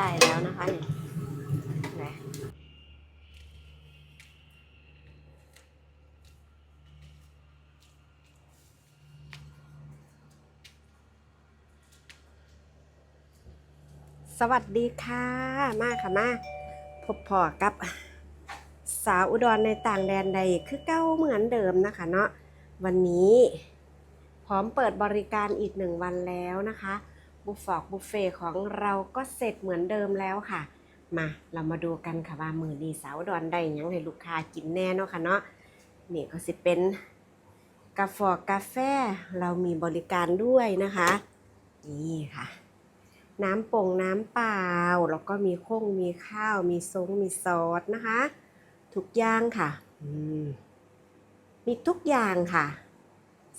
ได้แล้วนะคะเนี่ยสวัสดีค่ะ มาค่ะมาพบพอกับสาวอุดรในต่างแดนใดคือเก้าเหมือนเดิมนะคะเนาะวันนี้พร้อมเปิดบริการอีกหนึ่งวันแล้วนะคะ บุฟฟอกบุฟเฟ่ของเราก็เสร็จเหมือนเดิมแล้วค่ะ มาเรามาดูกันค่ะว่ามือดีสาวดอุดรได้ยังให้ลูกค้ากินแน่เนาะค่ะเนาะนี่ก็สิเป็นกาแฟกาแฟเรามีบริการด้วยนะคะ นี่ค่ะ น้ำป่งน้ำเปล่า แล้วก็มีข้งมีข้าว มีซงมีซอสนะคะ ทุกอย่างค่ะมมีทุกอย่างค่ะ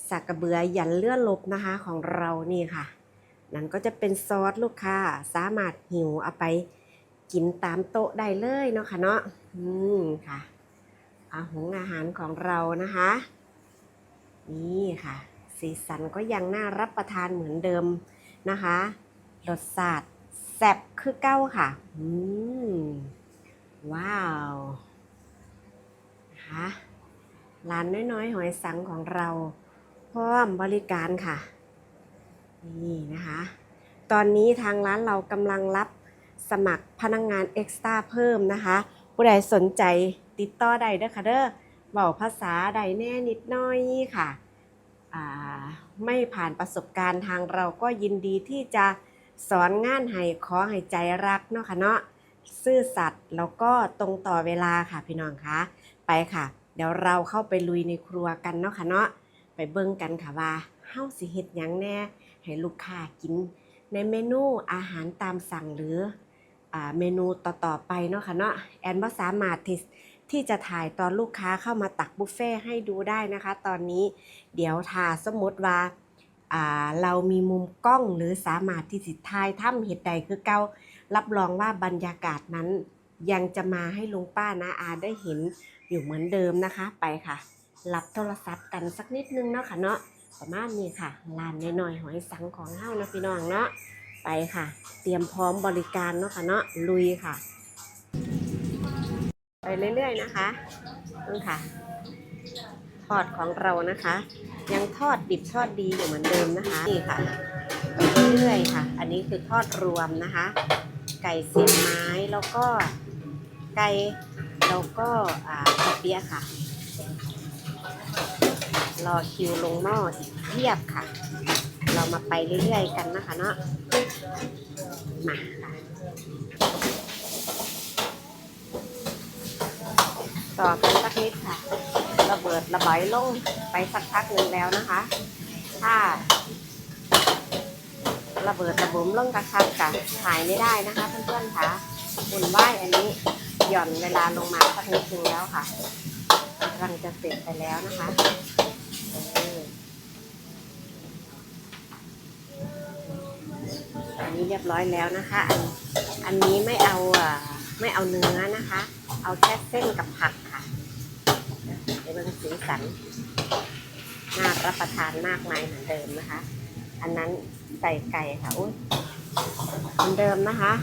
สักกระเบือยันเลื่อนลบนะคะของเรานี่ค่ะ นั่นก็จะเป็นซอสลูกค้าสามารถหิวเอาไปกินตามโต๊ะได้เลยเนาะค่ะเนาะอืมค่ะอาหงอาหารของเรานะคะ นี่ค่ะ สีสันก็ยังน่ารับประทานเหมือนเดิมนะคะรสชาติแซ่บคือเก้าค่ะ อืม ว้าวนะคะร้านน้อยๆ หอยสังของเรา พร้อมบริการค่ะ นี่นะคะ ตอนนี้ทางร้านเรากำลังรับสมัครพนักงงานเอ็กซ์ตร้าเพิ่มนะคะ ผู้ใดสนใจติดต่อได้เด้อค่ะเด้อเบาภาษาใดแน่นิดน้อยค่ะ ไม่ผ่านประสบการณ์ทางเราก็ยินดีที่จะสอนงานให้ขอให้ใจรักเนาะค่ะเนาะซื่อสัตย์แล้วก็ตรงต่อเวลาค่ะพี่น้องคะไปค่ะ เดี๋ยวเราเข้าไปลุยในครัวกันเนาะค่ะเนาะไปเบิ่งกันค่ะว่าเฮาสิเฮ็ดหยังแน่ ให้ลูกค้ากิน ในเมนูอาหารตามสั่งหรืออเมนูต่อๆไปเนาะค่ะเนาะแอนบ่สามารถที่ที่จะถ่ายตอนลูกค้าเข้ามาตักบุฟเฟ่ให้ดูได้นะคะ ตอนนี้เดี๋ยวถ้าสมมติว่าาเรามีมุมกล้องหรือสามารถที่สิถ่ายถ้ำเหตุใดคือเก้ารับรองว่าบรรยากาศนั้น ยังจะมาให้ลุงป้านาอาได้เห็นอยู่เหมือนเดิมนะคะไปค่ะ รับโทรศัพท์กันสักนิดนึงเนาะค่ะเนาะ ประมาณนี้ค่ะร้านน้อยๆหอยสังของเฮานะพี่น้องเนาะไปค่ะ เตรียมพร้อมบริการเนาะค่ะเนาะลุยค่ะ ไปเรื่อยๆนะคะนี่ค่ะทอดของเรานะคะ ยังทอดดิบทอดดีอยู่เหมือนเดิมนะคะนี่ค่ะไปเรื่อยๆค่ะ อันนี้คือทอดรวมนะคะ ไก่เสียบไม้แล้วก็ไก่แล้วก็อ่ากระเปี๊ยะค่ะ รอคิวลงหม้ออีกเทียบค่ะ เรามาไปเรื่อยๆกันนะคะเนาะมาค่ะต่อกันสักนิดค่ะ ระเบิดระบายลงไปสักพักหนึ่งแล้วนะคะ ถ้า ระเบิดระบุมลงกระชับกันถ่ายไม่ได้นะคะเพื่อนๆค่ะอุ่นไหวอันนี้หย่อนเวลาลงมาสักนิดนึงแล้วค่ะกำลังจะเสร็จไปแล้วนะคะ นนี้เรียบร้อยแล้วนะคะอันอันนี้ไม่เอาไม่เอาเนื้อนะคะ เอาแค่เส้นกับผักค่ะเดี๋ยวมันสีสันน่ารับประทานมากมายเหมือนเดิมนะคะ อันนั้นใส่ไก่ค่ะอุ้ยเหมือนเดิมนะคะ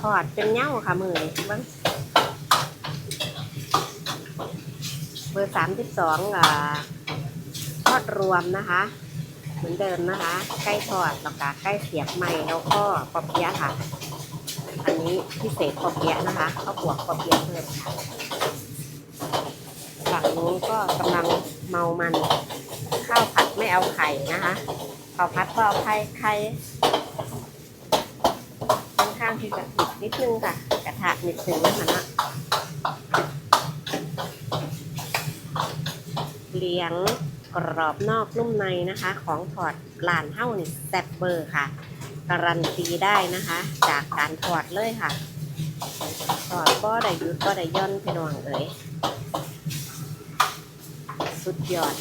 ทอดเป็นเง่าค่ะมือเบิ้งเบอร์สามสิบสองทอดรวมนะคะ เหมือนเดิมนะคะ ใกล้ทอดแล้วก็ใกล้เสียบใหม่แล้วก็ปอเปี๊ยะค่ะ อันนี้พิเศษปอเปี๊ยะนะคะข้าบวกปอเปี๊ยะเพิ่มค่ะฝั่งนู้นก็กำลังเมามันข้าวผัดไม่เอาไข่นะคะข้าวผัดก็เอาไข่ไข่ค่อนข้างที่จะติดนิดนึงค่ะ กระทะนิดนึงนะคะนะเลี้ยง กรอบนอกนุ่มในนะคะ ของถอดลานเฮ้านี่แซ่บเบอร์ค่ะ การันตีได้นะคะ จากการถอดเลยค่ะถอดก็ได้ยุดก็ได้ย่อนพี่น้องเอ๋ยสุดยอด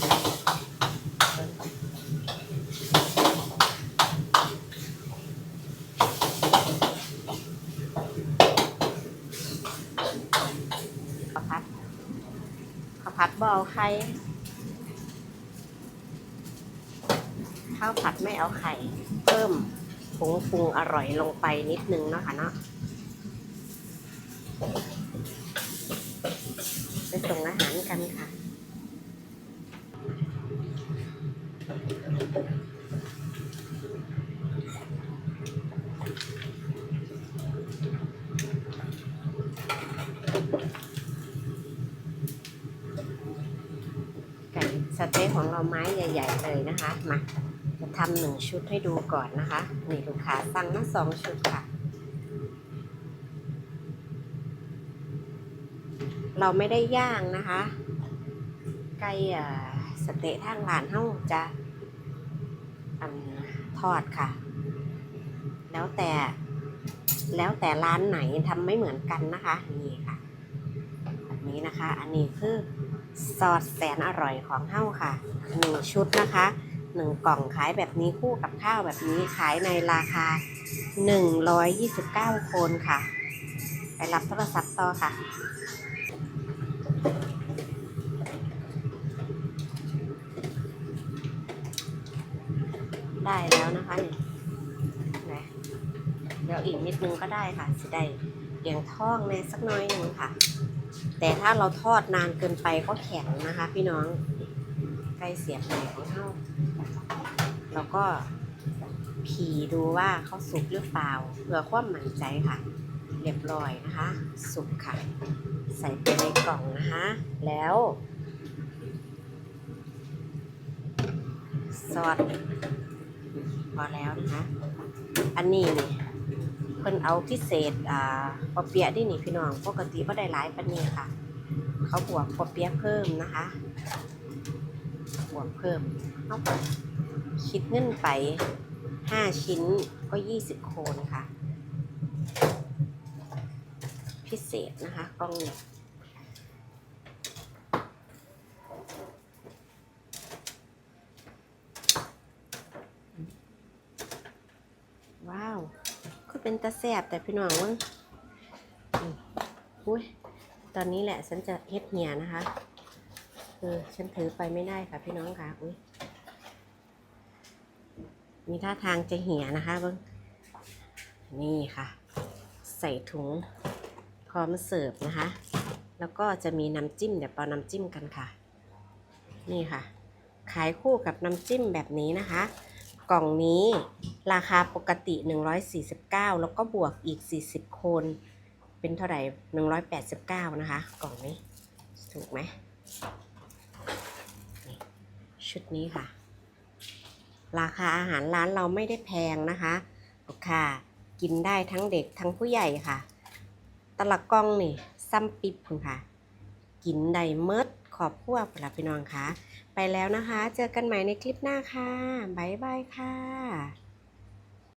ข้าวผัดข้าวผัดบเอาไข่ ข้าวผัดไม่เอาไข่ เพิ่มผงปรุงอร่อยลงไปนิดนึงนะคะเนาะไปส่งอาหารกันค่ะไก่สเต๊กของเราไม้ใหญ่ ๆ เลยนะคะ มา จะทำหนึ่งชุดให้ดูก่อนนะคะ นี่ลูกค้าสั่งมาสองชุดค่ะ เราไม่ได้ย่างนะคะ ไก่สเต๊ะทางร้านเฮาจะอันทอดค่ะ แล้วแต่แล้วแต่ร้านไหนทำไม่เหมือนกันนะคะ นี่ค่ะแบบนี้นะคะ อันนี้คือซอสแสนอร่อยของเฮ้าค่ะหนึ่งชุดนะคะ หนึ่งกล่องขายแบบนี้คู่กับข้าวแบบนี้ขายในราคา 129 โคนค่ะ ไปรับโทรศัพท์ต่อค่ะได้แล้วนะคะนี่นะเดี๋ยวอีกนิดนึงก็ได้ค่ะสิได้เลี้ยงท้องในสักน้อยหนึ่งค่ะ แต่ถ้าเราทอดนานเกินไปก็แข็งนะคะ พี่น้อง ใกล้เสียบใหม่ของเท่าแล้วก็ผีดูว่าเขาสุกหรือเปล่า เพื่อความมั่นใจค่ะ เรียบร้อยนะคะ สุกค่ะ ใส่ไปในกล่องนะคะ แล้วซอสพอแล้วนะคะ อันนี้นี่เพิ่นเอาพิเศษอ่าปอเปียะนี่นี่พี่น้อง ปกติบ่ได้หลายปานนี้ค่ะ เขาบวกปอเปียะเพิ่มนะคะ บวกเพิ่มเอาไปคิดเงินไป 5 ชิ้นก็ 20 โคนค่ะ พิเศษนะคะกล้องนี้ว้าวก็เป็นตาแสบแต่พี่น้องมึงอืมอุ้ยตอนนี้แหละฉันจะเฮ็ดเหี่ยนะคะ ออฉันถือไปไม่ได้ค่ะพี่น้องค่ะอุ้ยมีท่าทางจะเหี่ยนะคะเบิ้งนี่ค่ะ ใส่ถุงพร้อมเสิร์ฟนะคะ แล้วก็จะมีน้ำจิ้มเดี๋ยวปาน้ำจิ้มกันค่ะ นี่ค่ะ ขายคู่กับน้ำจิ้มแบบนี้นะคะ กล่องนี้ราคาปกติ 149 แล้วก็บวกอีก 40โคน เป็นเท่าไหร่ 189 นะคะ กล่องนี้ ถูกไหม ชุดนี้ค่ะ ราคาอาหารร้านเราไม่ได้แพงนะคะค่ะ กินได้ทั้งเด็กทั้งผู้ใหญ่ค่ะ ตลักล้องนี่ซ้ำปิบคุณค่ะ กินได้เมิดขอบพวกพี่น้องค่ะ ไปแล้วนะคะ เจอกันใหม่ในคลิปหน้าค่ะ บ๊ายบายค่ะ